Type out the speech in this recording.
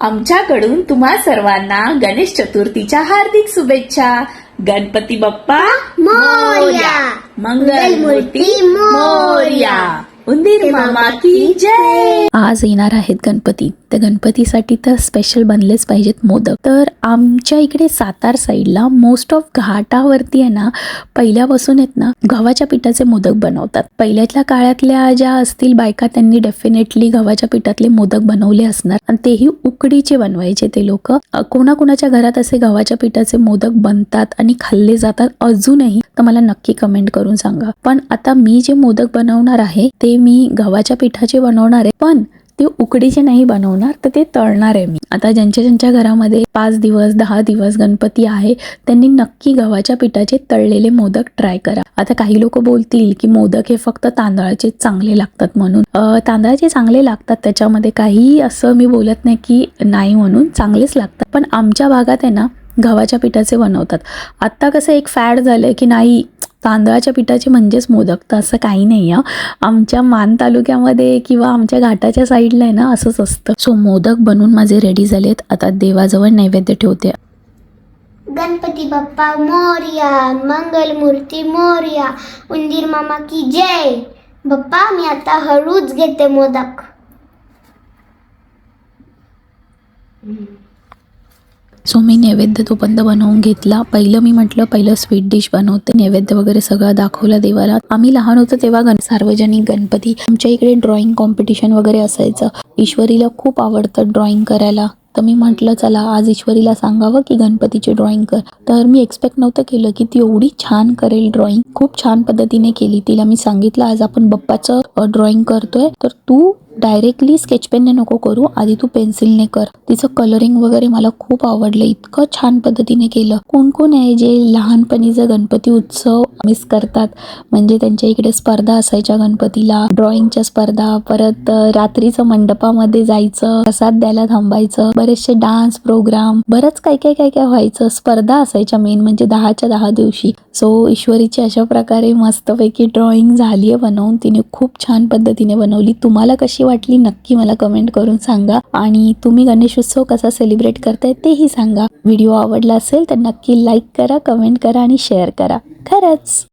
आमच्याकडून तुम्हा सर्वांना गणेश चतुर्थीच्या हार्दिक शुभेच्छा. गणपती बाप्पा मोरया. मंगलमूर्ती मोर्या. उंदीर मामा की जय. आज येणार आहेत गणपती. तर गणपतीसाठी तर स्पेशल बनलेच पाहिजेत मोदक. तर आमच्या इकडे सातार साईडला मोस्ट ऑफ घाटावरती आहे ना पहिल्यापासून आहेत ना गव्हाच्या पिठाचे मोदक बनवतात. पहिल्यातल्या काळातल्या ज्या असतील बायका त्यांनी डेफिनेटली गव्हाच्या पिठातले मोदक बनवले असणार. आणि तेही उकडीचे बनवायचे ते लोक. कोणाकोणाच्या घरात असे गव्हाच्या पिठाचे मोदक बनतात आणि खाल्ले जातात अजूनही तर मला नक्की कमेंट करून सांगा. पण आता मी जे मोदक बनवणार आहे ते मी गव्हाच्या पिठाचे बनवणार आहे पण ते उकडीचे नाही बनवणार तर ते तळणार आहे मी. आता ज्यांच्या ज्यांच्या घरामध्ये पाच दिवस दहा दिवस गणपती आहे त्यांनी नक्की गव्हाच्या पिठाचे तळलेले मोदक ट्राय करा. आता काही लोक बोलतील की मोदक हे फक्त तांदळाचे चांगले लागतात म्हणून. तांदळाचे चांगले लागतात त्याच्यामध्ये काही असं मी बोलत नाही की नाही म्हणून चांगलेच लागतात. पण आमच्या भागात आहे ना गव्हाच्या पिठाचे बनवतात. आत्ता कसं एक फॅड झालंय की नाही तांदळाच्या पिठाचे म्हणजेच मोदक तर असं काही नाही आहे आमच्या मान तालुक्यामध्ये किंवा आमच्या घाटाच्या साईडला आहे ना असंच असतं. सो मोदक बनवून माझे रेडी झालेत. आता देवाजवळ नैवेद्य ठेवते. गणपती बाप्पा मोरया मंगलमूर्ती मोरया उंदीर मामा की जय. बाप्पा मी आता हळूच घेते मोदक. सो मी नैवेद्य तोपर्यंत बनवून घेतला. पहिलं मी म्हटलं पहिलं स्वीट डिश बनवते. नैवेद्य वगैरे सगळं दाखवलं देवाला. आम्ही लहान होतो तेव्हा गण सार्वजनिक गणपती. आमच्या इकडे ड्रॉइंग कॉम्पिटिशन वगैरे असायचं. ईश्वरीला खूप आवडतं ड्रॉइंग करायला. तर मी म्हटलं चला आज ईश्वरीला सांगावं की गणपतीची ड्रॉइंग कर. तर मी एक्सपेक्ट नव्हतं केलं की ती एवढी छान करेल ड्रॉइंग खूप छान पद्धतीने केली. तिला मी सांगितलं आज आपण बप्पाचं ड्रॉइंग करतोय. तर तू डायरेक्टली स्केच पेनने नको करू आधी तू पेन्सिलने कर. तिचं कलरिंग वगैरे मला खूप आवडलं इतकं छान पद्धतीने केलं. कोण कोण आहे जे लहानपणीचा गणपती उत्सव मिस करतात म्हणजे त्यांच्या इकडे स्पर्धा असायच्या गणपतीला ड्रॉइंगच्या स्पर्धा परत रात्रीचं मंडपामध्ये जायचं प्रसाद द्यायला थांबायचं बरेचसे डान्स प्रोग्राम बरंच काय काय काय काय व्हायचं. स्पर्धा असायच्या मेन म्हणजे दहाच्या दहा दिवशी. सो ईश्वरीची अशा प्रकारे मस्तपैकी ड्रॉइंग झाली आहे बनवून. तिने खूप छान पद्धतीने बनवली. तुम्हाला कशी वाटली नक्की मला कमेंट करून सांगा. आणि तुम्ही गणेशोत्सव कसा सेलिब्रेट करताय तेही सांगा. व्हिडिओ आवडला असेल तर नक्की लाईक करा कमेंट करा आणि शेअर करा. खरंच!